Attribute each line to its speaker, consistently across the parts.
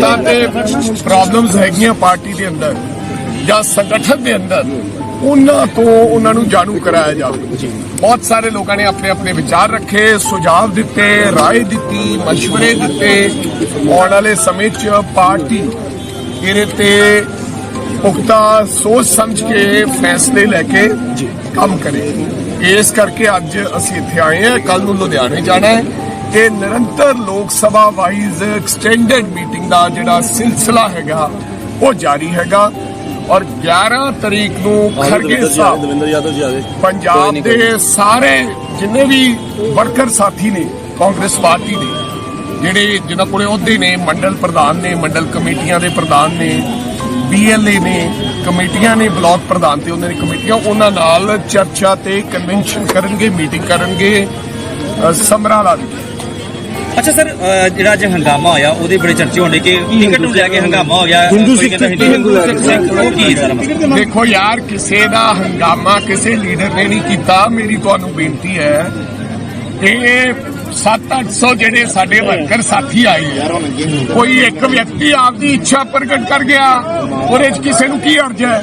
Speaker 1: ਤਾਂ ਤੇ ਪ੍ਰੋਬਲਮਸ ਹੈਗੀਆਂ ਪਾਰਟੀ ਦੇ ਅੰਦਰ ਜਾਂ ਸੰਗਠਨ ਦੇ ਅੰਦਰ। ਉਹਨਾਂ ਤੋਂ ਉਹਨਾਂ ਨੂੰ ਜਾਣੂ ਕਰਾਇਆ ਜਾਵੇ। ਬਹੁਤ ਸਾਰੇ ਲੋਕਾਂ ਨੇ ਆਪਣੇ ਆਪਣੇ ਵਿਚਾਰ ਰੱਖੇ ਸੁਝਾਅ ਦਿੱਤੇ رائے ਦਿੱਤੀ مشورے ਦਿੱਤੇ। ਆਉਣ ਵਾਲੇ ਸਮੇਂ 'ਚ ਪਾਰਟੀ ਇਹਦੇ ਤੇ ਪੁਖਤਾ ਸੋਚ ਸਮਝ ਕੇ ਫੈਸਲੇ ਲੈ ਕੇ ਕੰਮ ਕਰੇ। ਇਸ ਕਰਕੇ ਅੱਜ ਅਸੀਂ ਇੱਥੇ ਆਏ ਹਾਂ। ਕੱਲ ਨੂੰ ਲੁਧਿਆਣੇ ਜਾਣਾ ਹੈ। ਇਹ ਨਿਰੰਤਰ Lok Sabha wise extended meeting ਦਾ ਜਿਹੜਾ ਸਿਲਸਿਲਾ ਹੈਗਾ ਉਹ ਜਾਰੀ ਹੈਗਾ। ਔਰ 11 ਤਰੀਕ ਨੂੰ ਖਰਗੇ ਸਾਹਿਬ ਪੰਜਾਬ ਦੇ ਸਾਰੇ ਜਿੰਨੇ ਵੀ ਵਰਕਰ ਸਾਥੀ ਨੇ ਕਾਂਗਰਸ ਪਾਰਟੀ ਦੇ ਜਿਹੜੇ ਜਿਨ੍ਹਾਂ ਕੋਲੇ ਅਹੁਦੇ ਨੇ ਮੰਡਲ ਪ੍ਰਧਾਨ ਨੇ ਮੰਡਲ ਕਮੇਟੀਆਂ ਦੇ ਪ੍ਰਧਾਨ ਨੇ ਬੀਐਲਏ ਨੇ ਕਮੇਟੀਆਂ ਨੇ ਬਲਾਕ ਪ੍ਰਧਾਨ ਤੇ ਉਹਨਾਂ ਦੀ ਕਮੇਟੀਆਂ ਉਹਨਾਂ ਨਾਲ ਚਰਚਾ ਤੇ ਕਨਵੈਨਸ਼ਨ ਕਰਨਗੇ ਮੀਟਿੰਗ ਕਰਨਗੇ ਸਮਰਾਲਾ ਦੀ।
Speaker 2: ਅੱਛਾ ਸਰ ਜਿਹੜਾ ਅੱਜ ਹੰਗਾਮਾ ਹੋਇਆ ਉਹਦੇ ਬੜੇ ਚਰਚੇ ਹੋਣੇ ਕਿ ਟਿਕਟ ਨੂੰ ਲੈ ਕੇ ਹੰਗਾਮਾ ਹੋ ਗਿਆ
Speaker 3: ਹਿੰਦੂ ਸਿੱਖ
Speaker 2: ਉਹ ਕੀ ਸਰ?
Speaker 1: ਦੇਖੋ ਯਾਰ ਕਿਸੇ ਦਾ ਹੰਗਾਮਾ ਕਿਸੇ ਲੀਡਰ ਨੇ ਨਹੀਂ ਕੀਤਾ ਮੇਰੀ ਤੁਹਾਨੂੰ ਬੇਨਤੀ ਹੈ ਇਹ 7-800 ਜਿਹੜੇ ਸਾਡੇ ਵਰਕਰ ਸਾਥੀ ਆਏ ਆ ਕੋਈ ਇੱਕ ਵਿਅਕਤੀ ਆਪਦੀ ਇੱਛਾ ਪ੍ਰਗਟ ਕਰ ਗਿਆ ਉਹਦੇ 'ਚ ਕਿਸੇ ਨੂੰ ਕੀ ਅਰਜ਼ ਹੈ?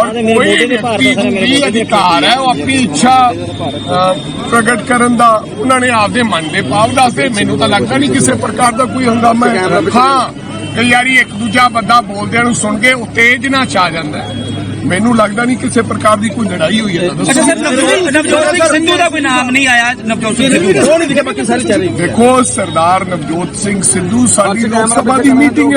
Speaker 1: ਔਰ ਕੋਈ ਵਿਅਕਤੀ ਵੀ ਅਧਿਕਾਰ ਹੈ ਉਹ ਆਪਣੀ ਇੱਛਾ ਪ੍ਰਗਟ ਕਰਨ ਦਾ ਉਹਨਾਂ ਨੇ ਆਪਦੇ ਮਨ ਦੇ ਭਾਵ ਦੱਸਦੇ। ਮੈਨੂੰ ਤਾਂ ਲੱਗਦਾ ਨਹੀਂ ਕਿਸੇ ਪ੍ਰਕਾਰ ਦਾ ਕੋਈ ਹੰਗਾਮਾ ਹੈ। ਹਾਂ ਕਈ ਵਾਰੀ ਇੱਕ ਦੂਜਾ ਬੰਦਾ ਬੋਲਦਿਆਂ ਨੂੰ ਸੁਣ ਕੇ ਉਤੇਜ ਨਾ ਚਾ ਜਾਂਦਾ ਹੈ। ਮੈਨੂੰ ਲੱਗਦਾ ਨਹੀਂ ਕਿਸੇ ਪ੍ਰਕਾਰ ਦੀ ਕੋਈ ਲੜਾਈ ਹੋਈ ਹੈ।
Speaker 2: ਅੱਛਾ
Speaker 1: ਦੱਸੋ
Speaker 2: ਸਰ ਨਵਜੋਤ ਸਿੰਘ ਸਿੰਧੂ ਦਾ ਕੋਈ ਨਾਮ ਨਹੀਂ ਆਇਆ ਨਵਜੋਤ ਸਿੰਘ ਸਿੱਧੂ
Speaker 3: ਬਾਕੀ ਸਾਰੇ ਚੱਲ ਰਹੀ
Speaker 1: ਦੇਖੋ ਸਰਦਾਰ ਨਵਜੋਤ ਸਿੰਘ ਸਿੱਧੂ ਸਾਡੀ ਲੋਕ ਸਭਾ ਦੀ ਮੀਟਿੰਗ